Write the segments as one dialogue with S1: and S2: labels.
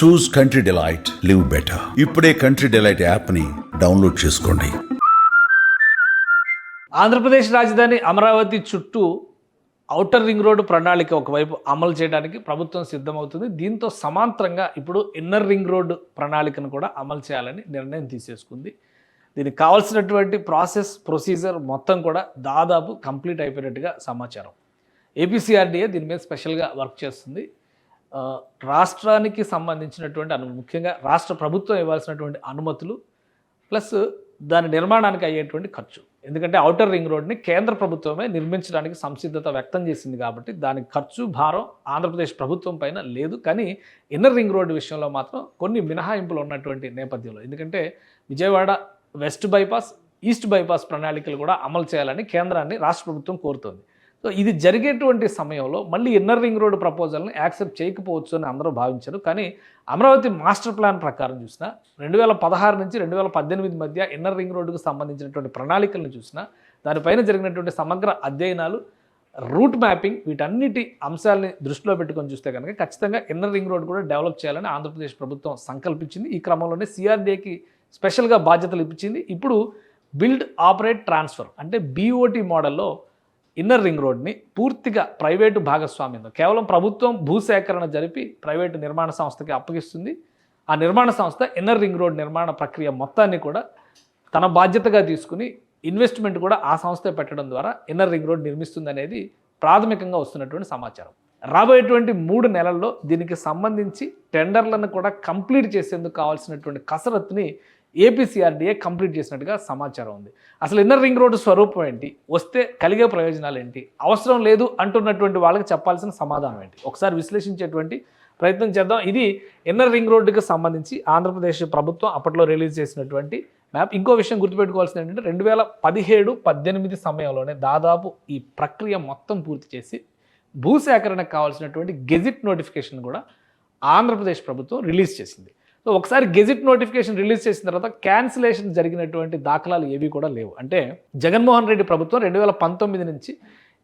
S1: Choose country delight live better ఇప్పుడే country delight యాప్ని download చేసుకోండి.
S2: ఆంధ్రప్రదేశ్ రాజధాని అమరావతి చుట్టూ ఔటర్ రింగ్ రోడ్డు ప్రణాళిక ఒకవైపు అమలు చేయడానికి ప్రభుత్వం సిద్ధమవుతుంది. దీంతో సమాంతరంగా ఇప్పుడు ఇన్నర్ రింగ్ రోడ్డు ప్రణాళికను కూడా అమలు చేయాలని నిర్ణయం తీసేసుకుంది. దీనికి కావాల్సినటువంటి ప్రాసెస్ ప్రొసీజర్ మొత్తం కూడా దాదాపు కంప్లీట్ అయిపోయినట్టుగా సమాచారం. ఏపీసీఆర్డీఏ దీని మీద స్పెషల్గా వర్క్ చేస్తుంది. రాష్ట్రానికి సంబంధించినటువంటి అను ముఖ్యంగా రాష్ట్ర ప్రభుత్వం ఇవ్వాల్సినటువంటి అనుమతులు ప్లస్ దాని నిర్మాణానికి అయ్యేటువంటి ఖర్చు. ఎందుకంటే ఔటర్ రింగ్ రోడ్ని కేంద్ర ప్రభుత్వమే నిర్మించడానికి సంసిద్ధత వ్యక్తం చేసింది కాబట్టి దాని ఖర్చు భారం ఆంధ్రప్రదేశ్ ప్రభుత్వం పైన లేదు. కానీ ఇన్నర్ రింగ్ రోడ్డు విషయంలో మాత్రం కొన్ని మినహాయింపులు ఉన్నటువంటి నేపథ్యంలో. ఎందుకంటే Vijayawada west bypass east bypass ప్రణాళికలు కూడా అమలు చేయాలని కేంద్రాన్ని రాష్ట్ర ప్రభుత్వం కోరుతోంది. సో ఇది జరిగేటువంటి సమయంలో మళ్ళీ ఇన్నర్ రింగ్ రోడ్డు ప్రపోజల్ని యాక్సెప్ట్ చేయకపోవచ్చు అని అందరూ భావించారు. కానీ అమరావతి మాస్టర్ ప్లాన్ ప్రకారం చూసినా రెండు వేల పదహారు నుంచి రెండు వేల పద్దెనిమిది మధ్య ఇన్నర్ రింగ్ రోడ్డుకు సంబంధించినటువంటి ప్రణాళికలను చూసినా దానిపైన జరిగినటువంటి సమగ్ర అధ్యయనాలు రూట్ మ్యాపింగ్ వీటన్నిటి అంశాలని దృష్టిలో పెట్టుకొని చూస్తే కనుక ఖచ్చితంగా ఇన్నర్ రింగ్ రోడ్ కూడా డెవలప్ చేయాలని ఆంధ్రప్రదేశ్ ప్రభుత్వం సంకల్పించింది. ఈ క్రమంలోనే సిఆర్డీఏకి స్పెషల్గా బాధ్యతలు ఇప్పించింది. ఇప్పుడు బిల్డ్ ఆపరేట్ ట్రాన్స్ఫర్ అంటే బీఓటీ మోడల్లో ఇన్నర్ రింగ్ రోడ్ని పూర్తిగా ప్రైవేటు భాగస్వామ్యంలో కేవలం ప్రభుత్వం భూసేకరణ జరిపి ప్రైవేటు నిర్మాణ సంస్థకి అప్పగిస్తుంది. ఆ నిర్మాణ సంస్థ ఇన్నర్ రింగ్ రోడ్ నిర్మాణ ప్రక్రియ మొత్తాన్ని కూడా తన బాధ్యతగా తీసుకుని ఇన్వెస్ట్మెంట్ కూడా ఆ సంస్థ పెట్టడం ద్వారా ఇన్నర్ రింగ్ రోడ్ నిర్మిస్తుంది అనేది ప్రాథమికంగా వస్తున్నటువంటి సమాచారం. రాబోయేటువంటి మూడు నెలల్లో దీనికి సంబంధించి టెండర్లను కూడా కంప్లీట్ చేసేందుకు కావాల్సినటువంటి కసరత్తుని ఏపీసీఆర్డీఏ కంప్లీట్ చేసినట్టుగా సమాచారం ఉంది. అసలు ఇన్నర్ రింగ్ రోడ్డు స్వరూపం ఏంటి? వస్తే కలిగే ప్రయోజనాలు ఏంటి? అవసరం లేదు అంటున్నటువంటి వాళ్ళకి చెప్పాల్సిన సమాధానం ఏంటి? ఒకసారి విశ్లేషించేటువంటి ప్రయత్నం చేద్దాం. ఇది ఇన్నర్ రింగ్ రోడ్డుకి సంబంధించి ఆంధ్రప్రదేశ్ ప్రభుత్వం అప్పట్లో రిలీజ్ చేసినటువంటి మ్యాప్ ఇంకో విషయం గుర్తుపెట్టుకోవాల్సింది ఏంటంటే రెండు వేల పదిహేడు పద్దెనిమిది సమయంలోనే దాదాపు ఈ ప్రక్రియ మొత్తం పూర్తి చేసి భూసేకరణకు కావాల్సినటువంటి గెజిట్ నోటిఫికేషన్ కూడా ఆంధ్రప్రదేశ్ ప్రభుత్వం రిలీజ్ చేసింది. సో ఒకసారి గెజిట్ నోటిఫికేషన్ రిలీజ్ చేసిన తర్వాత క్యాన్సిలేషన్ జరిగినటువంటి దాఖలాలు ఏవి కూడా లేవు. అంటే జగన్మోహన్ రెడ్డి ప్రభుత్వం రెండు వేల పంతొమ్మిది నుంచి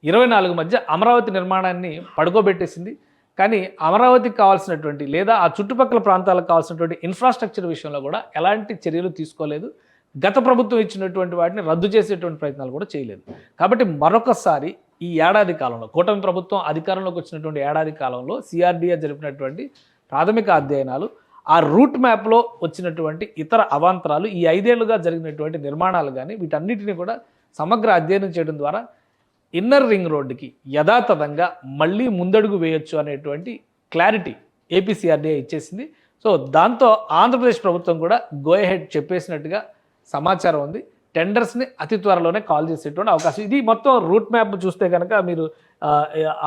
S2: ఇరవై నాలుగు మధ్య అమరావతి నిర్మాణాన్ని పడుకోబెట్టేసింది. కానీ అమరావతికి కావాల్సినటువంటి లేదా ఆ చుట్టుపక్కల ప్రాంతాలకు కావాల్సినటువంటి ఇన్ఫ్రాస్ట్రక్చర్ విషయంలో కూడా ఎలాంటి చర్యలు తీసుకోలేదు. గత ప్రభుత్వం ఇచ్చినటువంటి వాటిని రద్దు చేసేటువంటి ప్రయత్నాలు కూడా చేయలేదు. కాబట్టి మరొకసారి ఈ ఏడాది కాలంలో కూటమి ప్రభుత్వం అధికారంలోకి వచ్చినటువంటి ఏడాది కాలంలో సిఆర్డీఏ జరిపినటువంటి ప్రాథమిక అధ్యయనాలు ఆ రూట్ మ్యాప్లో వచ్చినటువంటి ఇతర అవాంతరాలు ఈ ఐదేళ్ళుగా జరిగినటువంటి నిర్మాణాలు కానీ వీటన్నిటిని కూడా సమగ్ర అధ్యయనం చేయడం ద్వారా ఇన్నర్ రింగ్ రోడ్డుకి యథాతథంగా మళ్ళీ ముందడుగు వేయొచ్చు అనేటువంటి క్లారిటీ ఏపీసీఆర్డీఏ ఇచ్చేసింది. సో దాంతో ఆంధ్రప్రదేశ్ ప్రభుత్వం కూడా గోయహెడ్ చెప్పేసినట్టుగా సమాచారం ఉంది. టెండర్స్ని అతి త్వరలోనే కాల్ చేసేటువంటి అవకాశం. ఇది మొత్తం రూట్ మ్యాప్ చూస్తే కనుక మీరు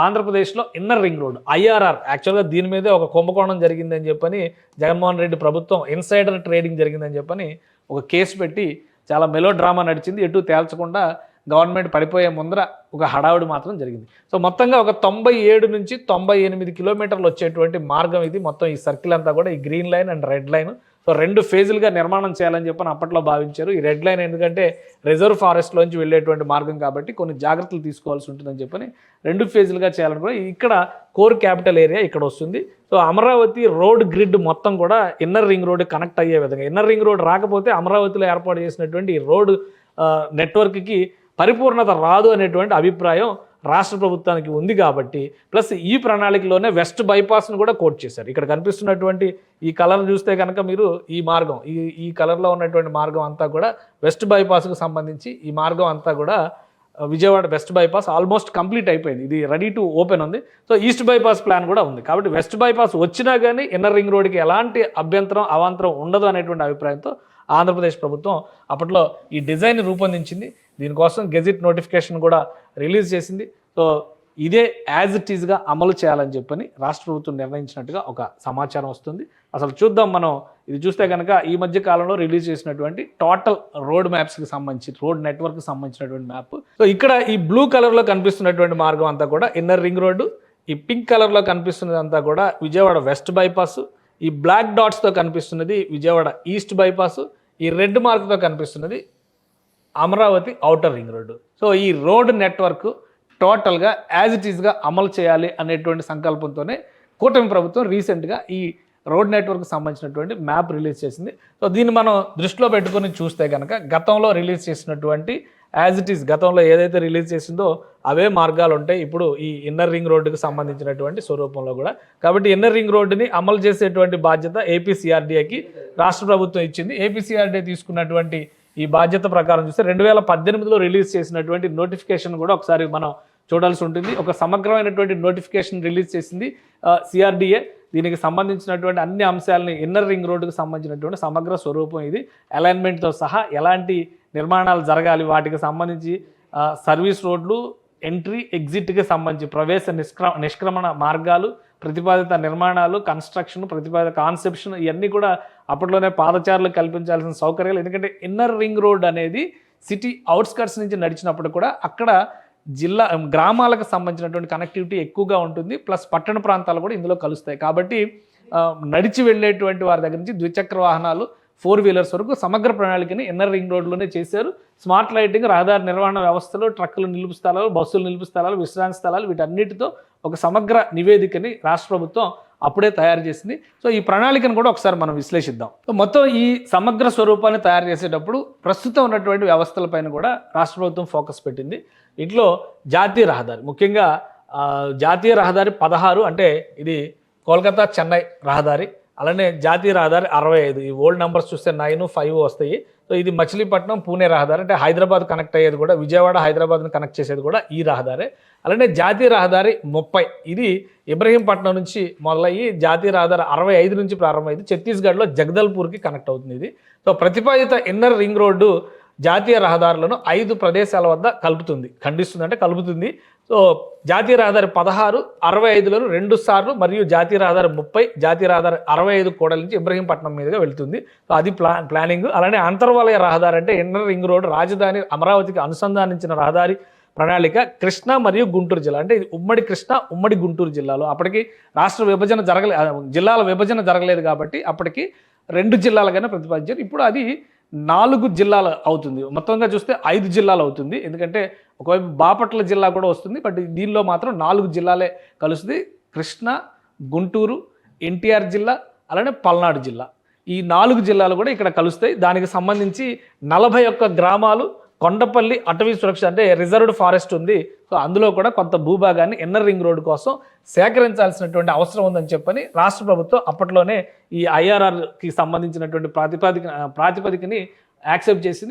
S2: ఆంధ్రప్రదేశ్లో ఇన్నర్ రింగ్ రోడ్ ఐఆర్ఆర్. యాక్చువల్గా దీని మీదే ఒక కుంభకోణం జరిగిందని చెప్పని జగన్మోహన్ రెడ్డి ప్రభుత్వం ఇన్సైడర్ ట్రేడింగ్ జరిగిందని చెప్పని ఒక కేసు పెట్టి చాలా మెలో డ్రామా నడిచింది. ఎటు తేల్చకుండా గవర్నమెంట్ పడిపోయే ముందర ఒక హడావుడి మాత్రం జరిగింది. సో మొత్తంగా ఒక తొంభై ఏడు నుంచి తొంభై ఎనిమిది కిలోమీటర్లు వచ్చేటువంటి మార్గం ఇది. మొత్తం ఈ సర్కిల్ అంతా కూడా ఈ green line and red line so రెండు ఫేజులుగా నిర్మాణం చేయాలని చెప్పని అప్పట్లో భావించారు. ఈ రెడ్ లైన్ ఎందుకంటే రిజర్వ్ ఫారెస్ట్లోంచి వెళ్ళేటువంటి మార్గం కాబట్టి కొన్ని జాగ్రత్తలు తీసుకోవాల్సి ఉంటుందని చెప్పని రెండు ఫేజులుగా చేయాలని కూడా ఇక్కడ కోర్ క్యాపిటల్ ఏరియా ఇక్కడ వస్తుంది. సో అమరావతి రోడ్ గ్రిడ్ మొత్తం కూడా ఇన్నర్ రింగ్ రోడ్ కనెక్ట్ అయ్యే విధంగా ఇన్నర్ రింగ్ రోడ్ రాకపోతే అమరావతిలో ఏర్పాటు చేసినటువంటి ఈ రోడ్ నెట్వర్క్కి పరిపూర్ణత రాదు అనేటువంటి అభిప్రాయం రాష్ట్ర ప్రభుత్వానికి ఉంది కాబట్టి ప్లస్ ఈ ప్రణాళికలోనే వెస్ట్ బైపాస్ను కూడా కోట్ చేశారు. ఇక్కడ కనిపిస్తున్నటువంటి ఈ కలర్ చూస్తే కనుక మీరు ఈ మార్గం ఈ ఈ కలర్లో ఉన్నటువంటి మార్గం అంతా కూడా వెస్ట్ బైపాస్కు సంబంధించి ఈ మార్గం అంతా కూడా Vijayawada west bypass almost complete అయిపోయింది. ఇది రెడీ టు ఓపెన్ ఉంది. సో ఈస్ట్ బైపాస్ ప్లాన్ కూడా ఉంది. కాబట్టి వెస్ట్ బైపాస్ వచ్చినా కానీ ఇన్నర్ రింగ్ రోడ్కి ఎలాంటి అభ్యంతరం అవాంతరం ఉండదు అనేటువంటి అభిప్రాయంతో ఆంధ్రప్రదేశ్ ప్రభుత్వం అప్పట్లో ఈ డిజైన్ రూపొందించింది. దీనికోసం గెజిట్ నోటిఫికేషన్ కూడా రిలీజ్ చేసింది. సో ఇదే యాజ్ ఇట్ ఈజ్గా అమలు చేయాలని చెప్పని రాష్ట్ర ప్రభుత్వం నిర్ణయించినట్టుగా ఒక సమాచారం వస్తుంది. అసలు చూద్దాం మనం. ఇది చూస్తే కనుక ఈ మధ్య కాలంలో రిలీజ్ చేసినటువంటి టోటల్ రోడ్ మ్యాప్స్కి సంబంధించి రోడ్ నెట్వర్క్కి సంబంధించినటువంటి మ్యాప్. సో ఇక్కడ ఈ బ్లూ కలర్లో కనిపిస్తున్నటువంటి మార్గం అంతా కూడా ఇన్నర్ రింగ్ రోడ్డు. ఈ పింక్ కలర్లో కనిపిస్తున్నది అంతా కూడా విజయవాడ వెస్ట్ బైపాస్. ఈ బ్లాక్ డాట్స్తో కనిపిస్తున్నది విజయవాడ ఈస్ట్ బైపాస్. ఈ రెడ్ మార్క్తో కనిపిస్తున్నది Amaravati outer ring road. So ఈ రోడ్ నెట్వర్క్ టోటల్గా యాజ్ ఇట్ ఈస్గా అమలు చేయాలి అనేటువంటి సంకల్పంతోనే కూటమి ప్రభుత్వం రీసెంట్గా ఈ రోడ్ నెట్వర్క్ సంబంధించినటువంటి మ్యాప్ రిలీజ్ చేసింది. సో దీన్ని మనం దృష్టిలో పెట్టుకొని చూస్తే కనుక గతంలో రిలీజ్ చేసినటువంటి యాజ్ ఇట్ ఈస్ గతంలో ఏదైతే రిలీజ్ చేసిందో అవే మార్గాలు ఉంటాయి. ఇప్పుడు ఈ ఇన్నర్ రింగ్ రోడ్డుకి సంబంధించినటువంటి స్వరూపంలో కూడా. కాబట్టి ఇన్నర్ రింగ్ రోడ్డుని అమలు చేసేటువంటి బాధ్యత ఏపీసీఆర్డీఏకి రాష్ట్ర ప్రభుత్వం ఇచ్చింది. ఏపీసీఆర్డీఏ తీసుకున్నటువంటి ఈ బాధ్యత ప్రకారం చూస్తే రెండు వేల పద్దెనిమిదిలో రిలీజ్ చేసినటువంటి నోటిఫికేషన్ కూడా ఒకసారి మనం చూడాల్సి ఉంటుంది. ఒక సమగ్రమైనటువంటి నోటిఫికేషన్ రిలీజ్ చేసింది సిఆర్డీఏ దీనికి సంబంధించినటువంటి అన్ని అంశాలని ఇన్నర్ రింగ్ రోడ్డుకు సంబంధించినటువంటి సమగ్ర స్వరూపం ఇది. అలైన్మెంట్తో సహా ఎలాంటి నిర్మాణాలు జరగాలి వాటికి సంబంధించి సర్వీస్ రోడ్లు ఎంట్రీ ఎగ్జిట్కి సంబంధించి ప్రవేశ నిష్క్ర నిష్క్రమణ మార్గాలు ప్రతిపాదిత నిర్మాణాలు కన్స్ట్రక్షన్ ప్రతిపాదిత కాన్సెప్షన్ ఇవన్నీ కూడా అప్పట్లోనే పాదచారులకు కల్పించాల్సిన సౌకర్యాలు. ఎందుకంటే ఇన్నర్ రింగ్ రోడ్ అనేది సిటీ అవుట్స్కట్స్ నుంచి నడిచినప్పుడు కూడా అక్కడ జిల్లా గ్రామాలకు సంబంధించినటువంటి కనెక్టివిటీ ఎక్కువగా ఉంటుంది. ప్లస్ పట్టణ ప్రాంతాలు కూడా ఇందులో కలుస్తాయి. కాబట్టి నడిచి వెళ్ళేటువంటి వారి దగ్గర నుంచి ద్విచక్ర వాహనాలు ఫోర్ వీలర్స్ వరకు సమగ్ర ప్రణాళికని ఇన్నర్ రింగ్ రోడ్లోనే చేశారు. స్మార్ట్ లైటింగ్ రహదారి నిర్వహణ వ్యవస్థలు ట్రక్కులు నిలుపు స్థలాలు బస్సులు నిలుపు స్థలాలు విశ్రాంతి స్థలాలు వీటన్నిటితో ఒక సమగ్ర నివేదికని రాష్ట్ర ప్రభుత్వం అప్పుడే తయారు చేసింది. సో ఈ ప్రణాళికను కూడా ఒకసారి మనం విశ్లేషిద్దాం. సో మొత్తం ఈ సమగ్ర స్వరూపాన్ని తయారు చేసేటప్పుడు ప్రస్తుతం ఉన్నటువంటి వ్యవస్థలపైన కూడా రాష్ట్ర ప్రభుత్వం ఫోకస్ పెట్టింది. ఇంట్లో జాతీయ రహదారి ముఖ్యంగా జాతీయ రహదారి పదహారు అంటే ఇది కోల్కతా చెన్నై రహదారి. అలానే జాతీయ రహదారి అరవై ఐదు. ఈ ఓల్డ్ నెంబర్స్ చూస్తే నైన్ ఫైవ్ వస్తాయి. సో ఇది మచిలీపట్నం పూణే రహదారి అంటే హైదరాబాద్ కనెక్ట్ అయ్యేది కూడా విజయవాడ హైదరాబాద్ని కనెక్ట్ చేసేది కూడా ఈ రహదారే. అలానే జాతీయ రహదారి ముప్పై. ఇది ఇబ్రహీంపట్నం నుంచి మొదలయ్యి జాతీయ రహదారి అరవై ఐదు నుంచి ప్రారంభమైంది. ఛత్తీస్గఢ్లో జగదల్పూర్కి కనెక్ట్ అవుతుంది ఇది. సో ప్రతిపాదిత ఇన్నర్ రింగ్ రోడ్డు జాతీయ రహదారులను ఐదు ప్రదేశాల వద్ద కలుపుతుంది. ఖండిస్తుంది అంటే కలుపుతుంది. సో జాతీయ రహదారి పదహారు అరవై ఐదులను రెండు సార్లు మరియు జాతీయ రహదారి ముప్పై జాతీయ రహదారి అరవై ఐదు కోడల నుంచి ఇబ్రహీంపట్నం మీదుగా వెళ్తుంది. సో అది ప్లా ప్లానింగ్. అలానే అంతర్వాలయ రహదారి అంటే ఇన్నర్ రింగ్ రోడ్ రాజధాని అమరావతికి అనుసంధానించిన రహదారి ప్రణాళిక కృష్ణా మరియు గుంటూరు జిల్లా. అంటే ఇది ఉమ్మడి కృష్ణా ఉమ్మడి గుంటూరు జిల్లాలో. అప్పటికి రాష్ట్ర విభజన జరగలే జిల్లాల విభజన జరగలేదు కాబట్టి అప్పటికి రెండు జిల్లాలుగానే ప్రతిపాదించారు. ఇప్పుడు అది నాలుగు జిల్లాలు అవుతుంది. మొత్తంగా చూస్తే ఐదు జిల్లాలు అవుతుంది. ఎందుకంటే ఒకవైపు బాపట్ల జిల్లా కూడా వస్తుంది. బట్ దీనిలో మాత్రం నాలుగు జిల్లాలే కలుస్తుంది. కృష్ణా గుంటూరు ఎన్టీఆర్ జిల్లా అలానే పల్నాడు జిల్లా. ఈ నాలుగు జిల్లాలు కూడా ఇక్కడ కలుస్తాయి. దానికి సంబంధించి నలభై ఒక్క గ్రామాలు కొండపల్లి అటవీ సురక్ష అంటే రిజర్వ్డ్ ఫారెస్ట్ ఉంది. సో అందులో కూడా కొంత భూభాగాన్ని ఇన్నర్ రింగ్ రోడ్ కోసం సేకరించాల్సినటువంటి అవసరం ఉందని చెప్పని రాష్ట్ర ప్రభుత్వం అప్పట్లోనే ఈ ఐఆర్ఆర్కి సంబంధించినటువంటి ప్రాతిపదిక ప్రాతిపదికని యాక్సెప్ట్ చేసింది.